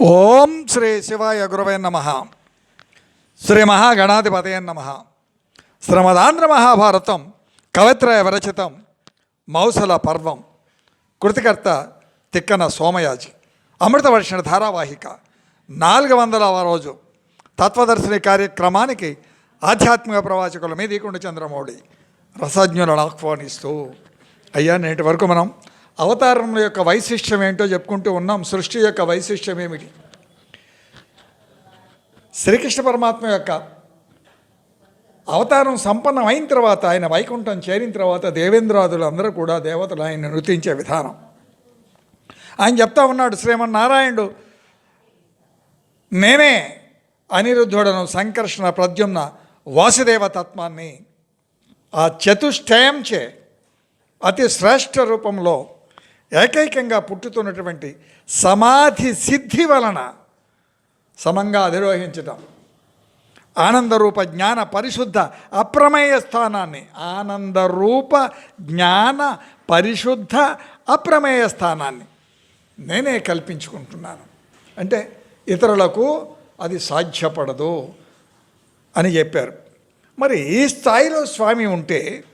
ఓం శ్రీ శివాయ గురవే నమ. శ్రీ మహాగణాధిపతయ నమ. శ్రమదాంధ్ర మహాభారతం కవిత్రయ విరచితం మౌసల పర్వం కృతికర్త తిక్కన సోమయాజి అమృతవర్షణ ధారావాహిక నాలుగు వందలవ రోజు తత్వదర్శిని కార్యక్రమానికి ఆధ్యాత్మిక ప్రవాచకుల మీదీకుండ చంద్రమౌళి రసజ్ఞులను ఆహ్వానిస్తూ. అయ్యా నేటి వరకు మనం అవతారముల యొక్క వైశిష్ట్యం ఏంటో చెప్పుకుంటూ ఉన్నాం. సృష్టి యొక్క వైశిష్ట్యం ఏమిటి? శ్రీకృష్ణ పరమాత్మ యొక్క అవతారం సంపన్నం అయిన తర్వాత ఆయన వైకుంఠం చేరిన తర్వాత దేవేంద్రాదులు అందరూ కూడా దేవతలు ఆయన నృతించే విధానం. ఆయన చెప్తా ఉన్నాడు శ్రీమన్నారాయణుడు నేనే అనిరుద్ధుడను సంకర్షణ ప్రద్యుమ్న వాసుదేవ తత్వాన్ని ఆ చతుష్టయంచే అతి శ్రేష్ఠ రూపంలో ఏకైకంగా పుట్టుతున్నటువంటి సమాధి సిద్ధి వలన సమంగా అధిరోహించటం. ఆనందరూప జ్ఞాన పరిశుద్ధ అప్రమేయ స్థానాన్ని ఆనందరూప జ్ఞాన పరిశుద్ధ అప్రమేయ స్థానాన్ని నేనే కల్పించుకుంటున్నాను. అంటే ఇతరులకు అది సాధ్యపడదు అని చెప్పారు. మరి ఈ స్థాయిలో స్వామి ఉంటే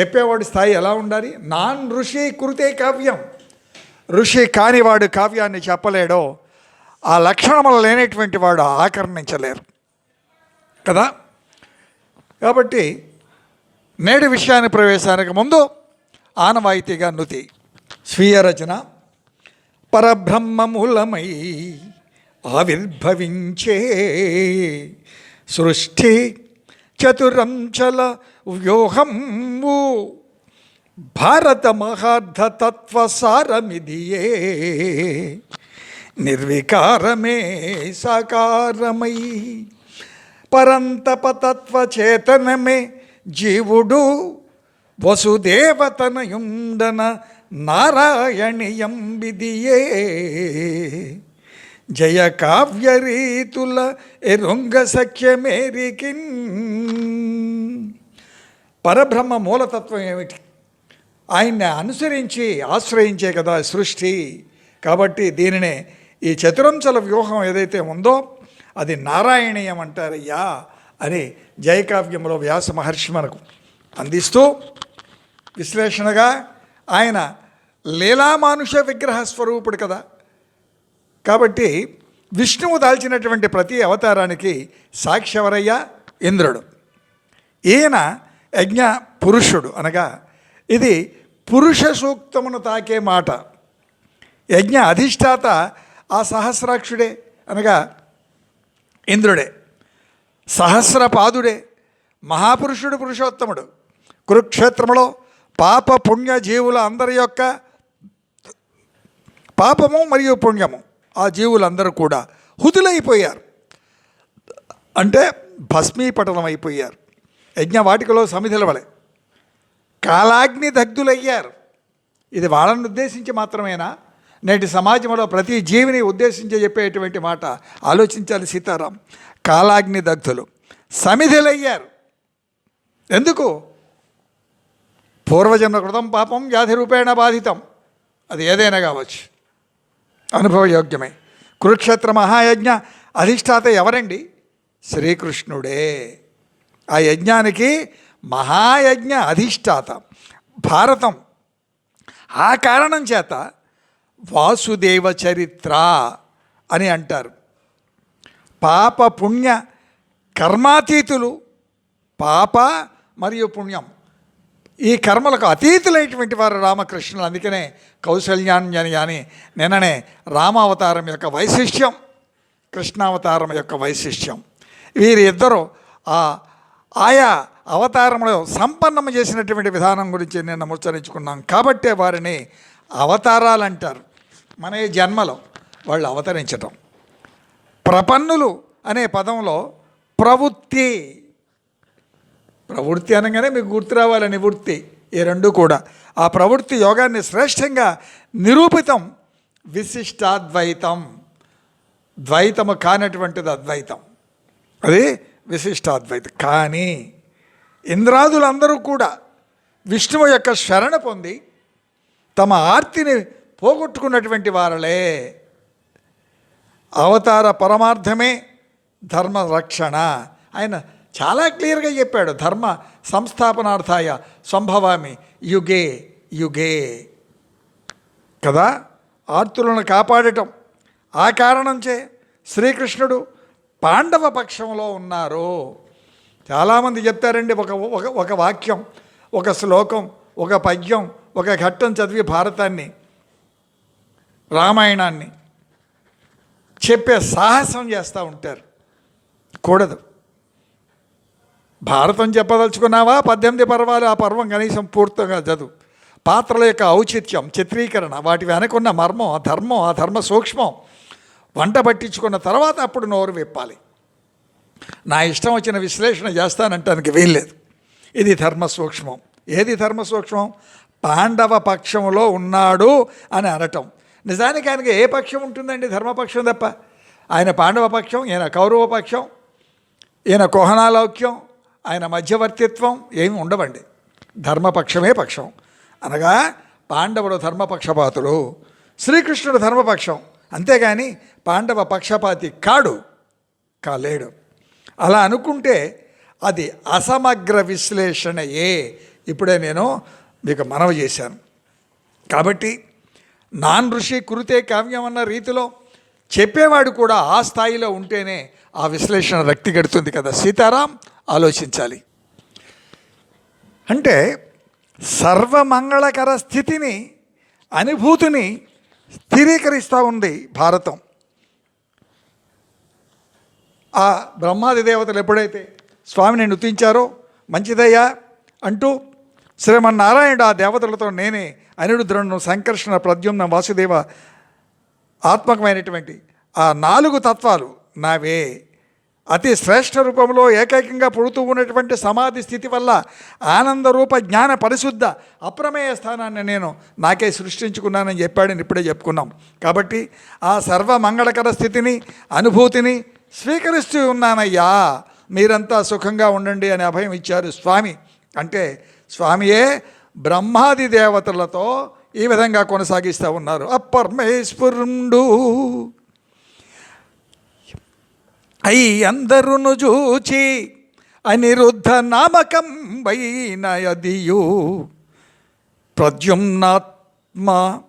చెప్పేవాడి స్థాయి ఎలా ఉండాలి? నాన్ ఋషి కృతే కావ్యం. ఋషి కానివాడు కావ్యాన్ని చెప్పలేడో ఆ లక్షణములు లేనటువంటి వాడు ఆకర్ణించలేరు. కదా? కాబట్టి నేడు విషయాన్ని ప్రవేశానికి ముందు ఆనవాయితీగా నుతి. స్వీయ రచన. పరబ్రహ్మమూలమై ఆవిర్భవించే సృష్టి చతురంచల వ్యూహంబు భారత మహార్థ తత్వసారమిదియే నిర్వికారమే సాకారమై. పరంతపతత్వ చేతనమే జీవుడు వసుదేవతనయుండన నారాయణియంబిదియే. జయ కావ్యరీతుల ఎరుంగ సఖ్యమేరికిన్ పరబ్రహ్మ మూలతత్వం ఏమిటి? ఆయన్ని అనుసరించి ఆశ్రయించే కదా సృష్టి. కాబట్టి దీనినే ఈ చతురంచల వ్యూహం ఏదైతే ఉందో అది నారాయణీయం అంటారయ్యా అని జయకావ్యంలో వ్యాస మహర్షి మనకు అందిస్తూ విశ్లేషణగా ఆయన లీలామానుష విగ్రహ స్వరూపుడు కదా. కాబట్టి విష్ణువు దాల్చినటువంటి ప్రతి అవతారానికి సాక్షి ఎవరయ్యా? ఇంద్రుడు. ఈయన యజ్ఞ పురుషుడు అనగా ఇది పురుష సూక్తమును తాకే మాట. యజ్ఞ అధిష్టాత ఆ సహస్రాక్షుడే అనగా ఇంద్రుడే. సహస్రపాదుడే మహాపురుషుడు పురుషోత్తముడు. కురుక్షేత్రములో పాప పుణ్య జీవుల అందరి యొక్క పాపము మరియు పుణ్యము. ఆ జీవులందరూ కూడా హుతులైపోయారు. అంటే భస్మీపటనం అయిపోయారు యజ్ఞవాటికలో సమిధుల వలె కాలాగ్ని దగ్ధులయ్యారు ఇది వాళ్ళని ఉద్దేశించి మాత్రమేనా? నేటి సమాజంలో ప్రతి జీవిని ఉద్దేశించి చెప్పేటువంటి మాట ఆలోచించాలి సీతారాం. కాలాగ్ని దగ్ధులు సమిధులయ్యారు. ఎందుకు? పూర్వజన్మ కృతం పాపం వ్యాధి రూపేణ బాధితం. అది ఏదైనా కావచ్చు. అనుభవయోగ్యమే. కురుక్షేత్ర మహాయజ్ఞ అధిష్టాత ఎవరండి? శ్రీకృష్ణుడే. ఆ యజ్ఞానికి మహాయజ్ఞ అధిష్టాత భారతం. ఆ కారణం చేత వాసుదేవ చరిత్ర అని అంటారు. పాప పుణ్య కర్మాతీతులు పాప మరియు పుణ్యం. ఈ కర్మలకు అతీతులైనటువంటి వారు రామకృష్ణులు. అందుకనే కౌశల్యాన్యని అని నిన్ననే రామావతారం యొక్క వైశిష్ట్యం కృష్ణావతారం యొక్క వైశిష్ట్యం. వీరిద్దరూ ఆ ఆయా అవతారంలో సంపన్నం చేసినటువంటి విధానం గురించి నిన్న ముచ్చరించుకున్నాం కాబట్టే వారిని అవతారాలు అంటారు మన ఈ జన్మలో వాళ్ళు అవతరించటం. ప్రపన్నులు అనే పదంలో ప్రవృత్తి. ప్రవృత్తి అనగానే మీకు గుర్తు రావాలని వృత్తి ఈ రెండు కూడా. ఆ ప్రవృత్తి యోగాన్ని శ్రేష్టంగా నిరూపితం. విశిష్టాద్వైతం. ద్వైతము కానటువంటిది అద్వైతం. అది విశిష్టాద్వైతం కానీ ఇంద్రాదులందరూ కూడా విష్ణువు యొక్క శరణ పొంది తమ ఆర్తిని పోగొట్టుకున్నటువంటి వారలే. అవతార పరమార్థమే ధర్మ రక్షణ. ఆయన చాలా క్లియర్గా చెప్పాడు ధర్మ సంస్థాపనార్థాయ సంభవామి యుగే యుగే. కదా? ఆర్తులను కాపాడటం. ఆ కారణంచే శ్రీకృష్ణుడు పాండవ పక్షంలో ఉన్నారు చాలామంది చెప్తారండి. ఒక ఒక ఒక వాక్యం ఒక శ్లోకం ఒక పద్యం ఒక ఘట్టం చదివి భారతాన్ని రామాయణాన్ని చెప్పే సాహసం చేస్తూ ఉంటారు. కూడదు. భారతం చెప్పదలుచుకున్నావా? పద్దెనిమిది పర్వాలు ఆ పర్వం కనీసం పూర్తిగా చదువు. పాత్రల యొక్క ఔచిత్యం చిత్రీకరణ వాటి వెనకున్న మర్మం ఆ ధర్మం ఆ ధర్మ సూక్ష్మం వంట పట్టించుకున్న తర్వాత అప్పుడు నోరు విప్పాలి. నా ఇష్టం వచ్చిన విశ్లేషణ చేస్తానంటానికి వీల్లేదు. ఇది ధర్మ సూక్ష్మం ఏది ధర్మ సూక్ష్మం పాండవ పక్షంలో ఉన్నాడు అని అనటం. నిజానికి ఆయనకి ఏ పక్షం ఉంటుందండి ధర్మపక్షం తప్ప? ఆయన పాండవ పక్షం ఈయన కౌరవ పక్షం ఈయన కోహనాలౌక్యం ఆయన మధ్యవర్తిత్వం ఏమి ఉండవండి. ధర్మపక్షమే పక్షం. అనగా పాండవుడు ధర్మపక్షపాతుడు శ్రీకృష్ణుడు ధర్మపక్షం అంతేగాని పాండవ పక్షపాతి కాడు కాలేడు. అలా అనుకుంటే అది అసమగ్ర విశ్లేషణయే. ఇప్పుడే నేను మీకు మనవి చేశాను. కాబట్టి నాన్ ఋషి కురితే కావ్యం అన్న రీతిలో చెప్పేవాడు కూడా ఆ స్థాయిలో ఉంటేనే ఆ విశ్లేషణ రక్తి గడుతుంది కదా. సీతారాం ఆలోచించాలి. అంటే సర్వమంగళకర స్థితిని అనుభూతిని స్థిరీకరిస్తూ ఉంది భారతం. ఆ బ్రహ్మాది దేవతలు ఎప్పుడైతే స్వామిని నుతించారో మంచిదయ్యా అంటూ శ్రీమన్నారాయణుడు ఆ దేవతలతో నేనే అనిరుద్రులను సంకర్షణ ప్రద్యుమ్న వాసుదేవ ఆత్మకమైనటువంటి ఆ నాలుగు తత్వాలు నావే. అతి శ్రేష్ఠ రూపంలో ఏకైకంగా పుడుతూ ఉన్నటువంటి సమాధి స్థితి వల్ల ఆనంద రూప జ్ఞాన పరిశుద్ధ అప్రమేయ స్థానాన్ని నేను నాకే సృష్టించుకున్నానని చెప్పాడని ఇప్పుడే చెప్పుకున్నాం. కాబట్టి ఆ సర్వ మంగళకర స్థితిని అనుభూతిని స్వీకరిస్తూ ఉన్నానయ్యా. మీరంతా సుఖంగా ఉండండి అని అభయం ఇచ్చారు స్వామి. అంటే స్వామియే బ్రహ్మాది దేవతలతో ఈ విధంగా కొనసాగిస్తూ ఉన్నారు. అపర్మేశ్వరుండు. అయి అందరును చూచి అనిరుద్ధ నామకం వైనయదియు ప్రద్యుమ్నాత్మ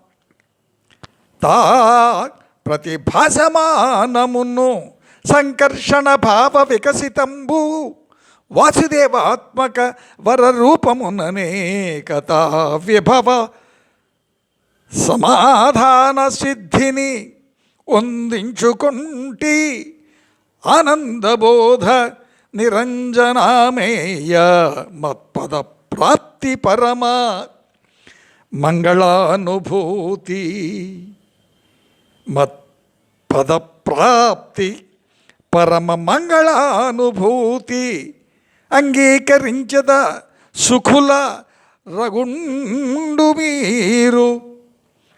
తా ప్రతిభాసమానమును సంకర్షణ భావ వికసితంబు. వాసుదేవాత్మక వర విభవ. సమాధాన సిద్ధిని ఒందించుకుంటి ఆనందబోధ నిరంజనామేయ మత్పద ప్రాప్తి పరమా మంగళానుభూతి మత్పద ప్రాప్తి పరమ మంగళానుభూతి అంగీకరించద సుఖుల రగుండు మీరు.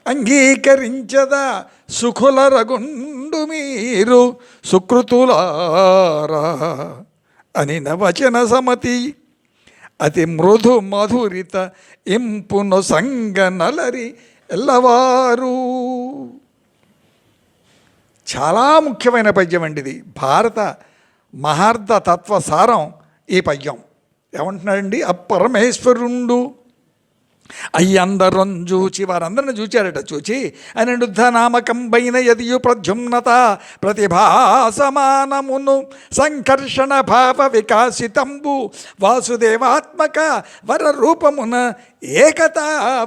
అంగీకరించదా సుఖుల రగుండు మీరు సుకృతులారా అని నవచన సమతి. అతి మృదు మధురిత ఇంపును సంగ నలరి ఎల్లవారు చాలా ముఖ్యమైన పద్యం అండి ఇది. భారత మహార్థ తత్వ సారం ఈ పద్యం. ఏమంటున్నాడండి? అపరమేశ్వరుండు అయ్యందరం చూచి వారందరిని చూచారట చూచి. అనిరుద్ధ నామకంబైన యదియు ప్రద్యుమ్నత ప్రతిభాసమానమును సంకర్షణ భావ వికాసితంబు వాసుదేవాత్మక వర రూపమున ఏకత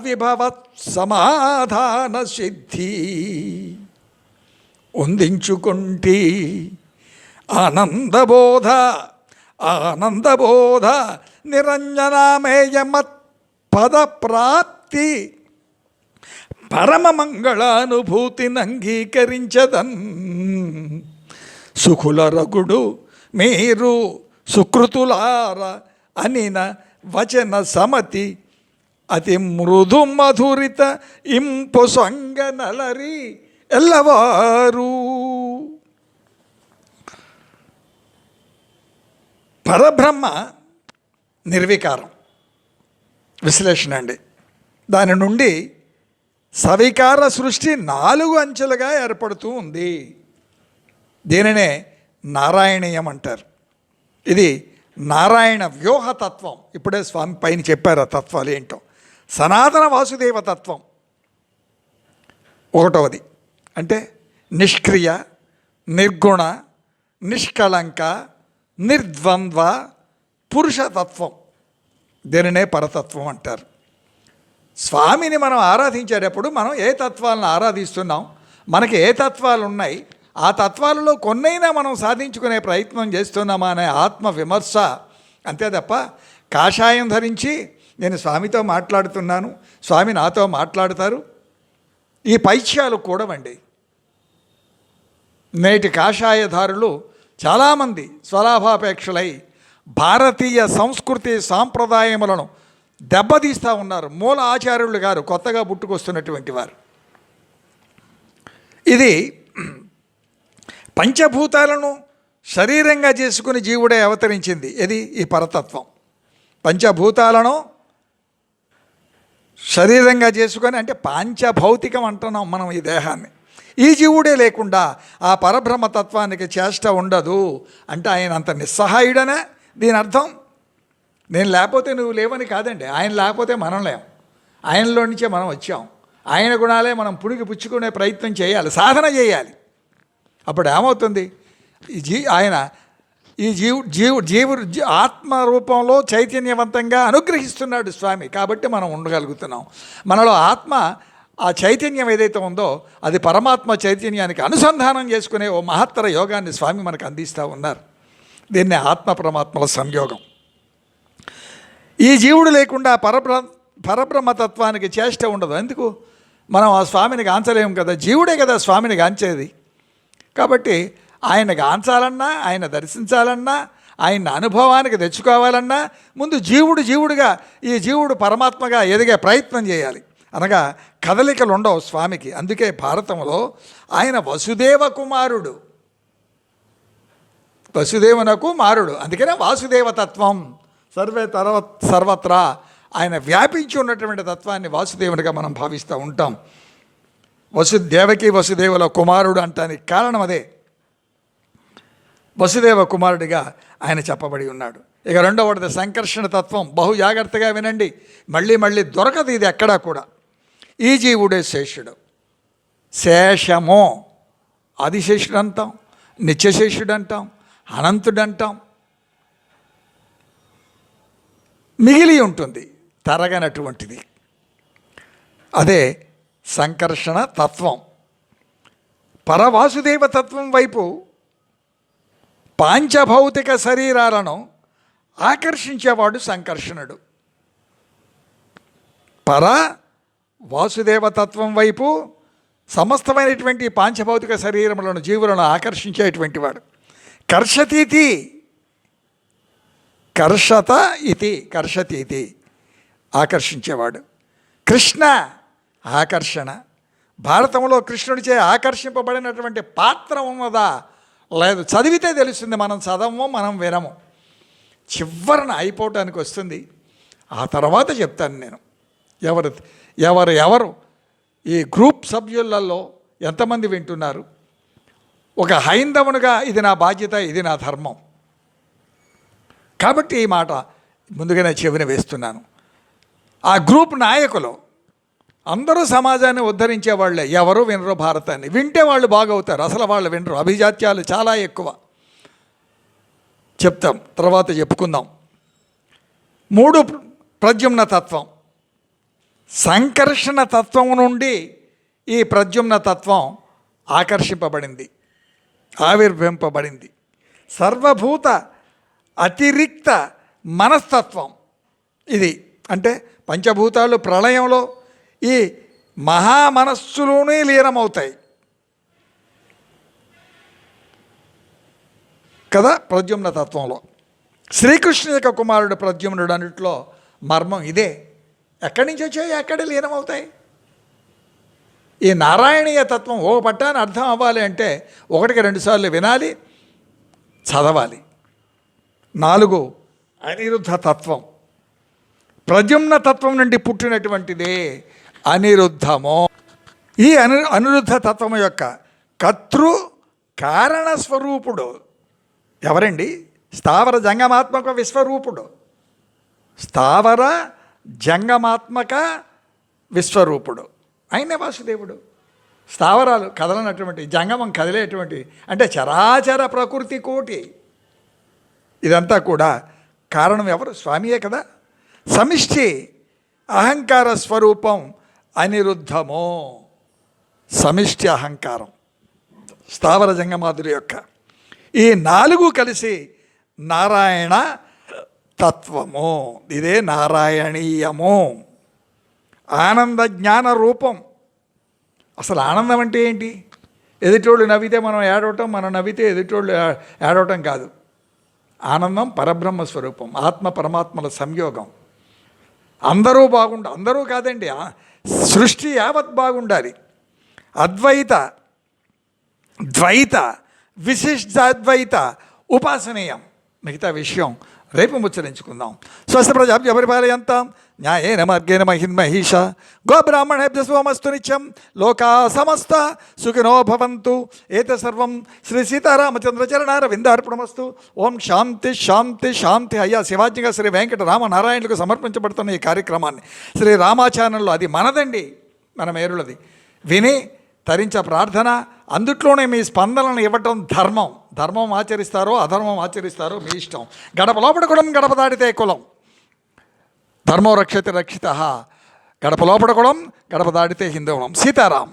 విభవ సమాధాన సిద్ధి. ఉందించుకుంటి ఆనందబోధ ఆనందబోధ నిరంజనామేయమత్ పదప్రాప్తి. పరమ మంగళానుభూతిని అంగీకరించదన్ సుఖుల రగుడు మీరు సుకృతులార అనిన వచన సమతి. అతి మృదు మధురిత ఇంపు సంగ నలరి ఎల్లవారు. పరబ్రహ్మ నిర్వికారం. విశ్లేషణ అండి. దాని నుండి సవికార సృష్టి నాలుగు అంచెలుగా ఏర్పడుతూ ఉంది. దీనినే నారాయణీయం అంటారు. ఇది నారాయణ వ్యూహ తత్వం. ఇప్పుడే స్వామి పైన చెప్పారు ఆ తత్వాలు ఏంటో. సనాతన వాసుదేవ తత్వం. ఒకటవది. అంటే నిష్క్రియ నిర్గుణ నిష్కళంక నిర్ద్వంద్వ పురుషతత్వం. దీనినే పరతత్వం అంటారు. స్వామిని మనం ఆరాధించేటప్పుడు మనం ఏ తత్వాలను ఆరాధిస్తున్నాం మనకి ఏ తత్వాలు ఉన్నాయి ఆ తత్వాలలో కొన్నైనా మనం సాధించుకునే ప్రయత్నం చేస్తున్నామా అనే ఆత్మ విమర్శ అంతే తప్ప కాషాయం ధరించి నేను స్వామితో మాట్లాడుతున్నాను స్వామి నాతో మాట్లాడతారు ఈ పైత్యాలు కూడవండి. నేటి కాషాయధారులు చాలామంది స్వలాభాపేక్షలై భారతీయ సంస్కృతి సాంప్రదాయములను దెబ్బతీస్తూ ఉన్నారు. మూల ఆచార్యులు గారు కొత్తగా పుట్టుకొస్తున్నటువంటి వారు. ఇది పంచభూతాలను శరీరంగా చేసుకుని జీవుడే అవతరించింది. ఇది ఈ పరతత్వం. పంచభూతాలను శరీరంగా చేసుకొని అంటే పాంచభౌతికం అంటున్నాం మనం ఈ దేహాన్ని. ఈ జీవుడే లేకుండా ఆ పరబ్రహ్మతత్వానికి చేష్ట ఉండదు. అంటే ఆయన అంత నిస్సహాయుడనే దీని అర్థం నేను లేకపోతే నువ్వు లేవని కాదండి. ఆయన లేకపోతే మనం లేం. ఆయనలో నుంచే మనం వచ్చాం. ఆయన గుణాలే మనం పుడికి పుచ్చుకునే ప్రయత్నం చేయాలి సాధన చేయాలి. అప్పుడు ఏమవుతుంది? ఈ జీ ఆయన ఈ జీవు జీవు జీవు జీ- ఆత్మ రూపంలో చైతన్యవంతంగా అనుగ్రహిస్తున్నాడు స్వామి. కాబట్టి మనం ఉండగలుగుతున్నాం. మనలో ఆత్మ ఆ చైతన్యం ఏదైతే ఉందో అది పరమాత్మ చైతన్యానికి అనుసంధానం చేసుకునే ఓ మహత్తర యోగాన్ని స్వామి మనకు అందిస్తూ ఉన్నారు. దీన్ని ఆత్మ పరమాత్మల సంయోగం. ఈ జీవుడు లేకుండా పరబ్ర పరబ్రహ్మతత్వానికి చేష్ట ఉండదు. ఎందుకు? మనం ఆ స్వామిని గాంచలేము కదా. జీవుడే కదా స్వామిని గాంచేది. కాబట్టి ఆయన గాంచాలన్నా ఆయన దర్శించాలన్నా ఆయన అనుభవానికి తెచ్చుకోవాలన్నా ముందు జీవుడు జీవుడుగా ఈ జీవుడు పరమాత్మగా ఎదిగే ప్రయత్నం చేయాలి. అనగా కదలికలు ఉండవు స్వామికి. అందుకే భారతంలో ఆయన వసుదేవ కుమారుడు. వసుదేవునకు మారుడు. అందుకనే వాసుదేవ తత్వం సర్వే తర్వ సర్వత్రా ఆయన వ్యాపించి ఉన్నటువంటి తత్వాన్ని వాసుదేవునిగా మనం భావిస్తూ ఉంటాం. వసుదేవకి వసుదేవుల కుమారుడు అంటానికి కారణం అదే. వసుదేవ కుమారుడిగా ఆయన చెప్పబడి ఉన్నాడు. ఇక రెండవది సంకర్షణ తత్వం. బహు జాగ్రత్తగా వినండి. మళ్ళీ మళ్ళీ దొరకదు ఇది ఎక్కడా కూడా. ఈ జీవుడే శేషుడు. శేషము. ఆదిశేషుడు అంటాం నిత్యశేషుడు అంటాం అనంతుడు అంటాం మిగిలి ఉంటుంది తరగనటువంటిది. అదే సంకర్షణ తత్వం. పరవాసుదేవ తత్వం వైపు పాంచభౌతిక శరీరాలను ఆకర్షించేవాడు సంకర్షణుడు. పర వాసుదేవ తత్వం వైపు సమస్తమైనటువంటి పాంచభౌతిక శరీరములను జీవులను ఆకర్షించేటువంటి వాడు. కర్షతీతి. కర్షత ఇది కర్షతీతి. ఆకర్షించేవాడు. కృష్ణ ఆకర్షణ. భారతంలో కృష్ణుడిచే ఆకర్షింపబడినటువంటి పాత్ర ఉన్నదా లేదు చదివితే తెలుస్తుంది మనం చదవము మనం వినము. చివరన అయిపోవటానికి వస్తుంది. ఆ తర్వాత చెప్తాను నేను. ఎవరు ఎవరు ఎవరు? ఈ గ్రూప్ సభ్యులలో ఎంతమంది వింటున్నారు? ఒక హైందవునిగా ఇది నా బాధ్యత ఇది నా ధర్మం. కాబట్టి ఈ మాట ముందుగానే చెవిన వేస్తున్నాను. ఆ గ్రూప్ నాయకులు అందరూ సమాజాన్ని ఉద్ధరించే వాళ్ళే. ఎవరు వినరు భారతాన్ని. వింటే వాళ్ళు బాగవుతారు. అసలు వాళ్ళు వినరు. అభిజాత్యాలు చాలా ఎక్కువ. చెప్తాం. తర్వాత చెప్పుకుందాం. మూడు ప్రద్యుమ్న తత్వం. సంకర్షణ తత్వం నుండి ఈ ప్రద్యుమ్న తత్వం ఆకర్షింపబడింది. ఆవిర్భింపబడింది సర్వభూత అతిరిక్త మనస్తత్వం ఇది. అంటే పంచభూతాలు ప్రళయంలో ఈ మహామనస్సులోనే లీనమవుతాయి. కదా ప్రద్యుమ్న తత్వంలో. శ్రీకృష్ణ యొక్క కుమారుడు ప్రద్యుమ్నుడు అన్నింటిలో మర్మం ఇదే. ఎక్కడి నుంచి వచ్చాయి ఎక్కడ లీనమవుతాయి. ఈ నారాయణీయ తత్వం ఓ పట్టాన్ని అర్థం అవ్వాలి అంటే ఒకటికి రెండుసార్లు వినాలి చదవాలి. నాలుగు అనిరుద్ధ తత్వం. ప్రద్యుమ్న తత్వం నుండి పుట్టినటువంటిదే అనిరుద్ధము. ఈ అను అనిరుద్ధ తత్వం యొక్క కర్తృ కారణ స్వరూపుడు ఎవరండి? స్థావర జంగమాత్మక విశ్వరూపుడు. స్థావర జంగమాత్మక విశ్వరూపుడు. ఆయనే వాసుదేవుడు. స్థావరాలు కదలనటువంటి జంగమం కదిలేటువంటి అంటే చరాచర ప్రకృతి కోటి. ఇదంతా కూడా కారణం ఎవరు? స్వామియే కదా. సమిష్టి అహంకార స్వరూపం అనిరుద్ధము. సమిష్టి అహంకారం. స్థావర జంగమాదుల యొక్క. ఈ నాలుగు కలిసి నారాయణ తత్వము. ఇదే నారాయణీయము. ఆనంద జ్ఞాన రూపం. అసలు ఆనందం అంటే ఏంటి? ఎదుటోళ్ళు నవ్వితే మనం ఏడవటం మనం నవ్వితే ఎదుటోళ్ళు ఏడవటం కాదు. ఆనందం పరబ్రహ్మ స్వరూపం ఆత్మ పరమాత్మల సంయోగం. అందరూ బాగుండ అందరూ కాదండి ఆ సృష్టి యావత్ బాగుండాలి. అద్వైత ద్వైత విశిష్టాద్వైత ఉపాసనీయం. మిగతా విషయం రేపు ముచ్చరించుకుందాం. స్వస్థ ప్రజాభ్య పరిపాలయంతాం. న్యాయేన మార్గేణ మహిన్మహిష గోబ్రాహ్మణేభ్య సోమస్తు నిత్యం. లోకా సమస్త సుఖినో భవంతు. ఏత సర్వం శ్రీ సీతారామచంద్రచరణార విందార్పణమస్తు ఓం శాంతి శాంతి శాంతి. అయ్యా శివాజ్ఞగా శ్రీ వెంకట రామనారాయణులకు సమర్పించబడుతున్న ఈ కార్యక్రమాన్ని శ్రీ రామాచార్యంలో అది మనదండి మన మేరులది. విని తరించ ప్రార్థన అందుట్లోనే మీ స్పందనను ఇవ్వటం ధర్మం. ధర్మం ఆచరిస్తారో అధర్మం ఆచరిస్తారో మీ ఇష్టం. గడప లోపల కులం గడప దాటితే కులం. ధర్మో రక్షతి రక్షిత. గడప లోపల గడప దాటితే హిందూ సీతారాం.